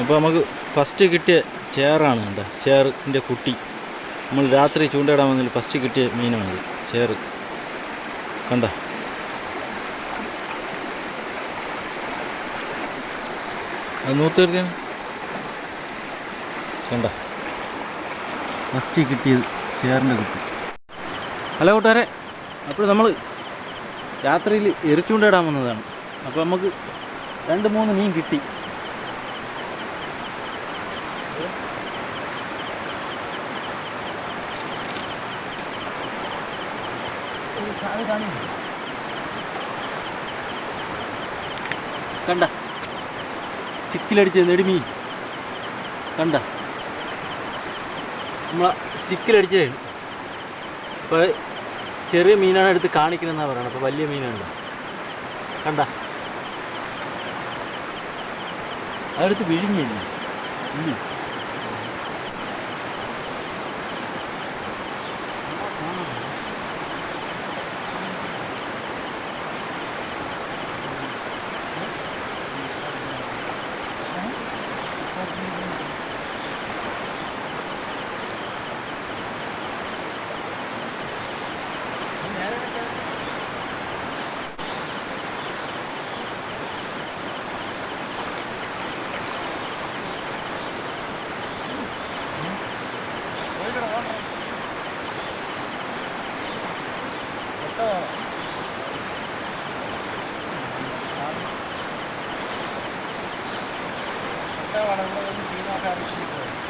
അപ്പോൾ നമുക്ക് ഫസ്റ്റ് കിട്ടിയ ചേറാണ് കണ്ട? ചേറിന്റെ കുട്ടി. നമ്മൾ രാത്രി ചൂണ്ടയിടാൻ വന്നതിൽ ഫസ്റ്റ് കിട്ടിയ മീനാണിത്. ചേറ് കണ്ട? അത് നൂത്ത് തീർക്കാൻ? കണ്ട? ഫസ്റ്റ് കിട്ടിയത് ചേറിന്റെ കുട്ടി. ഹലോ കൂട്ടുകാരെ. അപ്പോൾ നമ്മൾ രാത്രിയിൽ എറിച്ചൂണ്ടയിടാൻ വന്നതാണ്. അപ്പോൾ നമുക്ക് രണ്ട് മൂന്ന് മീൻ കിട്ടി. കണ്ട. സ്റ്റിക്കിലടിച്ച് നെടുമീൻ. കണ്ട. നമ്മളെ സ്റ്റിക്കിലടിച്ചതാണ് ഇപ്പോൾ ചെറിയ മീനാണ് എടുത്ത് കാണിക്കണമെന്നാണ് പറയുന്നത് അപ്പോൾ വലിയ മീനുണ്ട് കണ്ട. അതെടുത്ത് വിഴുങ്ങിയില്ല? ഇല്ല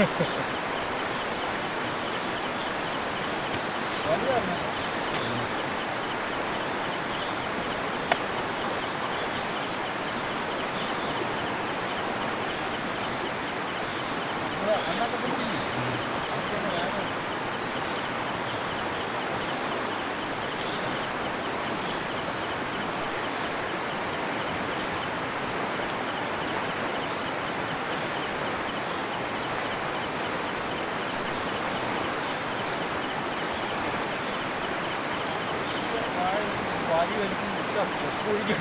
Ha, ha, ha. こういう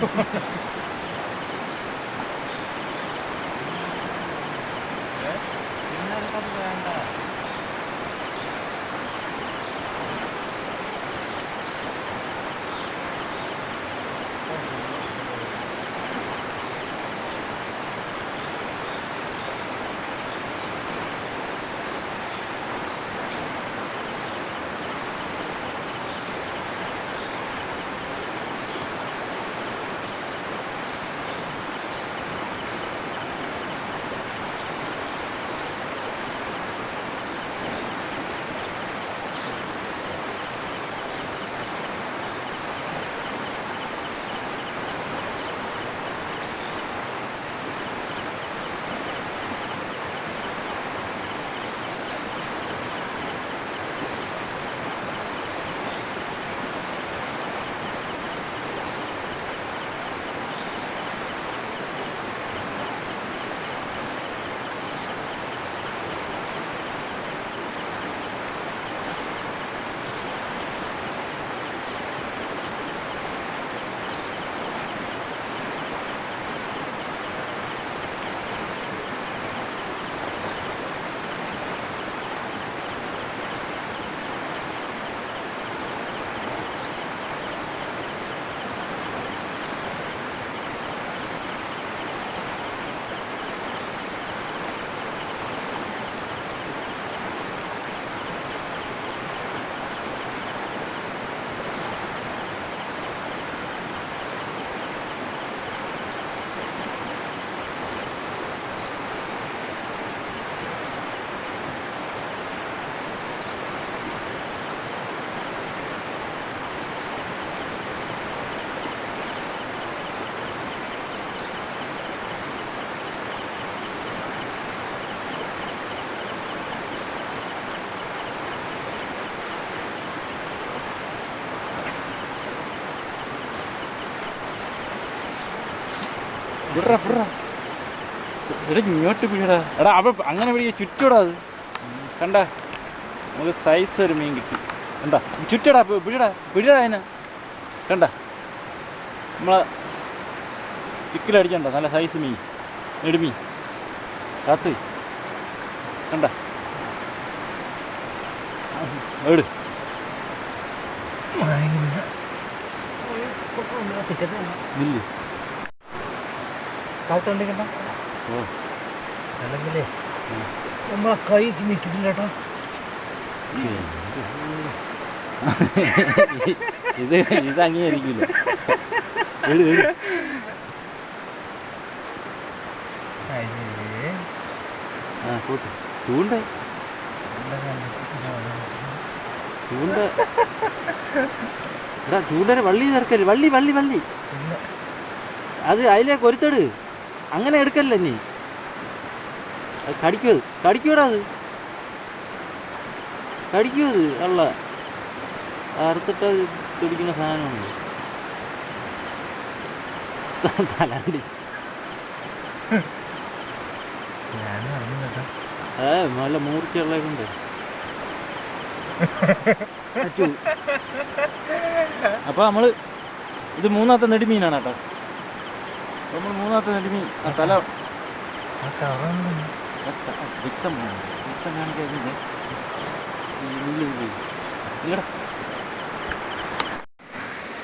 വിടറ വിടറ. എടാ ഇങ്ങോട്ട് പിടിയടാ എടാ അവ അങ്ങനെ പിടിക്കുക ചുറ്റൂടാ അത്. കണ്ട? നമുക്ക് സൈസ് ഒരു മീൻ കിട്ടി. കണ്ട? ചുറ്റടാ പിടിയടാ പിടിയടാ അതിന്. കണ്ട? നമ്മളെ ചിക്കിലടിച്ചണ്ടോ നല്ല സൈസ് മീൻ. നെടുമീൻ കാത്ത്. കണ്ട? എവിടെ ഇല്ല കാത്തുണ്ടെങ്കിൽ ഓ. അല്ലെങ്കിലേ നമ്മളെ കൈ നിൽക്കുന്നില്ല കേട്ടോ. ഇത് ഇത് അംഗീകരിക്കില്ല ചൂണ്ട ചൂണ്ട എടാ ചൂണ്ടന് വള്ളി ചേർക്കൽ. വള്ളി വള്ളി വള്ളി. അത് അതിലേക്ക് ഒരുത്തെട്. അങ്ങനെ എടുക്കല്ല നീ? അത് കടിക്കൂ കടിക്കൂടാ അത്. കടിക്കൂ അത് അള്ള. അറുത്തിട്ട് പിടിക്കുന്ന സാധനമാണ് തലാണ്ടി ഏ നല്ല മൂർച്ചയുള്ള കൊണ്ട് അപ്പൊ നമ്മൾ ഇത് മൂന്നാമത്തെ നെടുമീനാണ് കേട്ടോ. നമ്മൾ മൂന്നാമത്തെ നെടുമീൻ ആ തല. വ്യക്തമാണ് വ്യക്തം കാണിക്കാൻ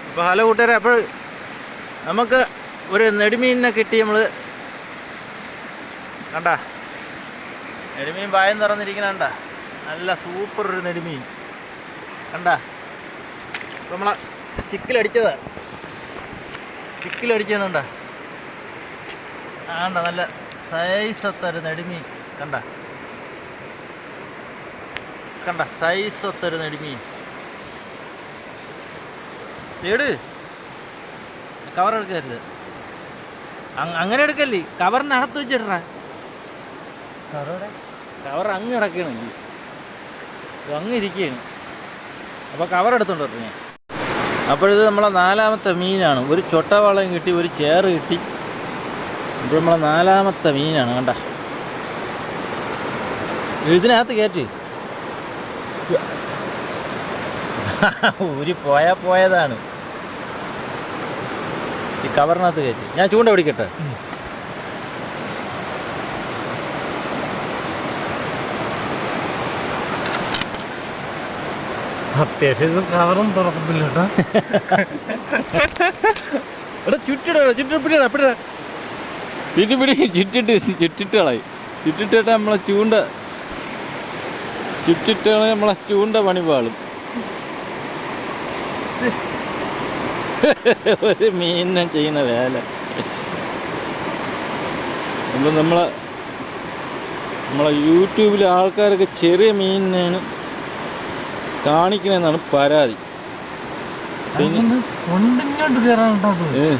അപ്പോൾ ഹലോ കൂട്ടുകാരെ അപ്പോൾ നമുക്ക് ഒരു നെടുമീനിനെ കിട്ടി നമ്മൾ കണ്ട? നെടുമീൻ പായം തുറന്നിരിക്കുന്ന കണ്ട? നല്ല സൂപ്പർ ഒരു നെടുമീൻ. കണ്ട? നമ്മളെ നമ്മളെ സ്റ്റിക്കിലടിച്ചതാണ് സ്റ്റിക്കിലടിച്ചതുണ്ട ആണ്ട നല്ല സൈസത്തൊരു നെടുമീൻ. കണ്ട? കണ്ട സൈസൊത്തൊരു നെടുമീൻ. ഏട്? കവർ എടുക്കരുത്. അങ്- അങ്ങനെ എടുക്കല്ലേ? കവറിനകത്ത് വെച്ചിട്ടാ കവർ അങ്ങ് കിടക്കണെങ്കിൽ അങ്ങ് ഇരിക്കുകയാണ് അപ്പോൾ കവർ എടുത്തോണ്ട് അപ്പോഴിത് നമ്മളെ നാലാമത്തെ മീനാണ്. ഒരു ചൊട്ടവാളം കിട്ടി ഒരു ചേറ് കിട്ടി. ഇപ്പോൾ നമ്മളെ നാലാമത്തെ മീനാണ് കണ്ട. ഇതിനകത്ത് കയറ്റി ഊരി പോയാ പോയതാണ്. ഈ കവറിനകത്ത് കയറ്റി ഞാൻ ചൂണ്ട പിടിക്കട്ടെ? അത്യാവശ്യം കവറും തുറക്കത്തില്ല കേട്ടോ. എടാ ചുറ്റിടാ ചുറ്റി പിടിടാ പിടിടാ പിടി പിടി ചുറ്റിട്ട് ചുറ്റിട്ട് കളയും ചുറ്റിട്ടിട്ട് നമ്മളെ ചൂണ്ട ചുറ്റിട്ട് നമ്മളെ ചൂണ്ട പണി പാളും. ഒരു മീനിനെ ചെയ്യുന്ന വേല. അപ്പം നമ്മളെ നമ്മളെ യൂട്യൂബിൽ ആൾക്കാരൊക്കെ ചെറിയ മീനിനെയാണ് കാണിക്കണമെന്നാണ് പരാതി. പിന്നെ അതൊന്ന് കൊണ്ടിങ്ങോട്ട് കയറാൻ കേട്ടോ അത്. ഏ.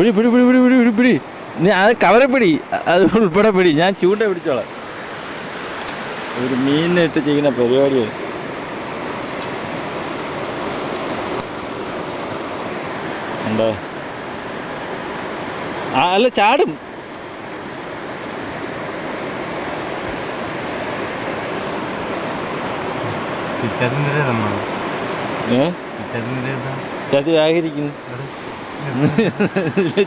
പിടി പിടി പിടി പിടി പിടി പിടി. പിടി അത് കവറെ പിടി അത് ഉൾപ്പെടെ പിടി ഞാൻ ചൂണ്ട പിടിച്ചോളാം. ഒരു മീനിട്ട് ചെയ്യുന്ന പരിപാടിയാണ് ഉണ്ടോ ആ അല്ല ചാടും. ചതി ആകരിക്കുന്നു അത്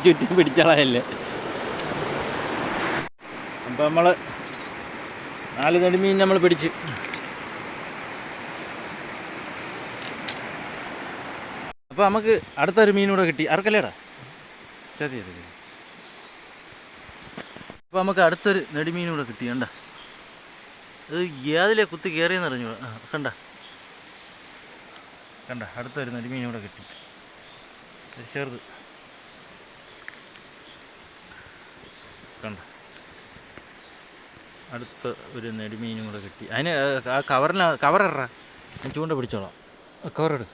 ചുറ്റി പിടിച്ചളയല്ലേ. അപ്പം നമ്മൾ നാല് നെടുമീൻ നമ്മൾ പിടിച്ച്. അപ്പോൾ നമുക്ക് അടുത്തൊരു മീൻ കൂടെ കിട്ടി. അറക്കല്ലേടാ? ചതി അപ്പോൾ നമുക്ക് അടുത്തൊരു നെടുമീൻ കൂടെ കിട്ടി കണ്ട. അത് ഏതിലെ കുത്തി കയറിയെന്ന് അറിഞ്ഞു ആ കണ്ട. കണ്ട അടുത്തൊരു നെടുമീൻ കൂടെ കിട്ടി. ചെറുത് കണ്ട? അടുത്ത ഒരു നെടുമീനും കൂടെ കിട്ടി. അതിന് ആ കവറിന് ഞാൻ ചൂണ്ട പിടിച്ചോളാം. കവറിട്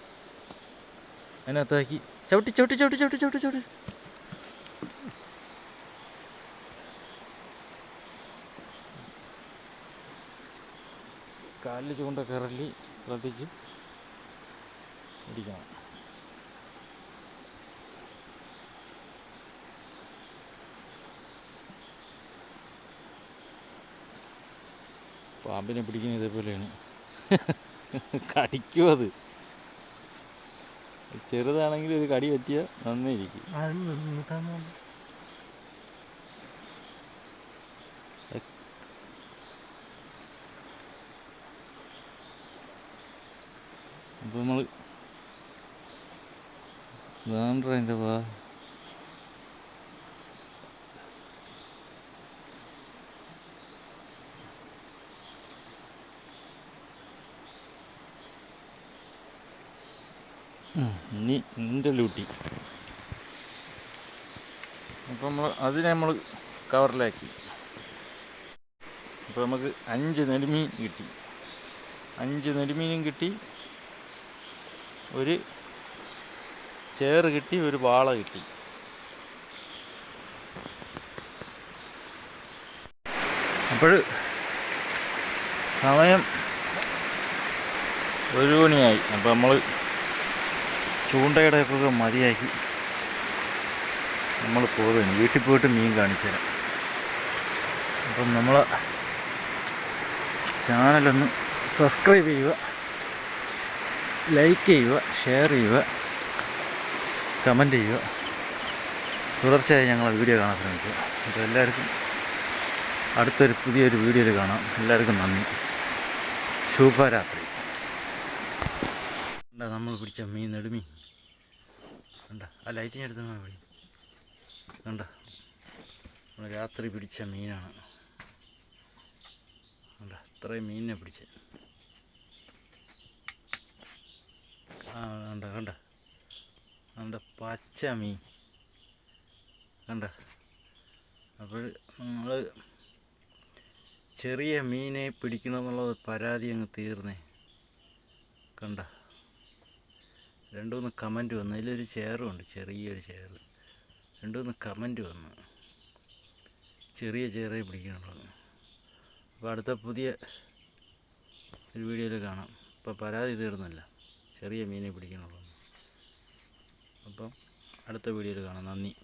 അതിനകത്താക്കി. ചവിട്ടി ചവിട്ടി ചവിട്ടി ചവിട്ടി ചവിട്ടി ചവിട്ടി. കാലിൽ ചൂണ്ട കയറലി ശ്രദ്ധിച്ച് പിടിക്കണം പാമ്പിനെ പിടിക്കുന്നത് ഇതേപോലെയാണ്. കടിക്കും അത്. ചെറുതാണെങ്കിൽ ഒരു കടി പറ്റിയ നന്നായിരിക്കും. അപ്പൊ അപ്പോൾ നമ്മൾ വേണ്ട അതിന്റെ വാ ഇനി ലൂട്ടി അപ്പോൾ നമ്മൾ അതിനെ നമ്മൾ കവറിലാക്കി. അപ്പോൾ നമുക്ക് അഞ്ച് നെടുമീൻ കിട്ടി. അഞ്ച് നെടുമീനും കിട്ടി. ഒരു ചേറ് കിട്ടി ഒരു വാള കിട്ടി. അപ്പോൾ സമയം ഒരു മണിയായി. അപ്പോൾ നമ്മൾ ചൂണ്ടയുടെയൊക്കെ മതിയാക്കി നമ്മൾ പോകുന്നു വീട്ടിൽ പോയിട്ട് മീൻ കാണിച്ചു തരാം അപ്പം നമ്മൾ ചാനലൊന്ന് സബ്സ്ക്രൈബ് ചെയ്യുക ലൈക്ക് ചെയ്യുക ഷെയർ ചെയ്യുക കമന്റ് ചെയ്യുക. തുടർച്ചയായി ഞങ്ങൾ വീഡിയോ കാണാൻ ശ്രമിക്കുക. അപ്പോൾ എല്ലാവർക്കും അടുത്തൊരു പുതിയൊരു വീഡിയോയിൽ കാണാം. എല്ലാവർക്കും നന്ദി. ശുഭരാത്രി. നമ്മൾ പിടിച്ച മീൻ നെടുമീൻ. കണ്ട? ആ ലൈറ്റിന് എടുത്തുന്ന വഴി കണ്ട? നമ്മൾ രാത്രി പിടിച്ച മീനാണ്. കണ്ട? ഇത്രയും മീനിനെ പിടിച്ച്. കണ്ട? കണ്ട? കണ്ട? പച്ച മീൻ. കണ്ട? അപ്പോൾ നമ്മൾ ചെറിയ മീനെ പിടിക്കണമെന്നുള്ളത് പരാതി അങ്ങ് തീർന്നേ. കണ്ട? രണ്ട് മൂന്ന് കമന്റ് വന്നു അതിലൊരു ചെയറും ഉണ്ട് ചെറിയൊരു ചെയർ രണ്ട് മൂന്ന് കമന്റ് വന്നു. ചെറിയ ചെയറേ പിടിക്കണുള്ളൂ. അപ്പോൾ അടുത്ത പുതിയ ഒരു വീഡിയോയിൽ കാണാം. ഇപ്പോൾ പരാതി തീർന്നില്ല ചെറിയ മീനെ പിടിക്കണുള്ളൂ. അപ്പം അടുത്ത വീഡിയോയിൽ കാണാം. നന്ദി.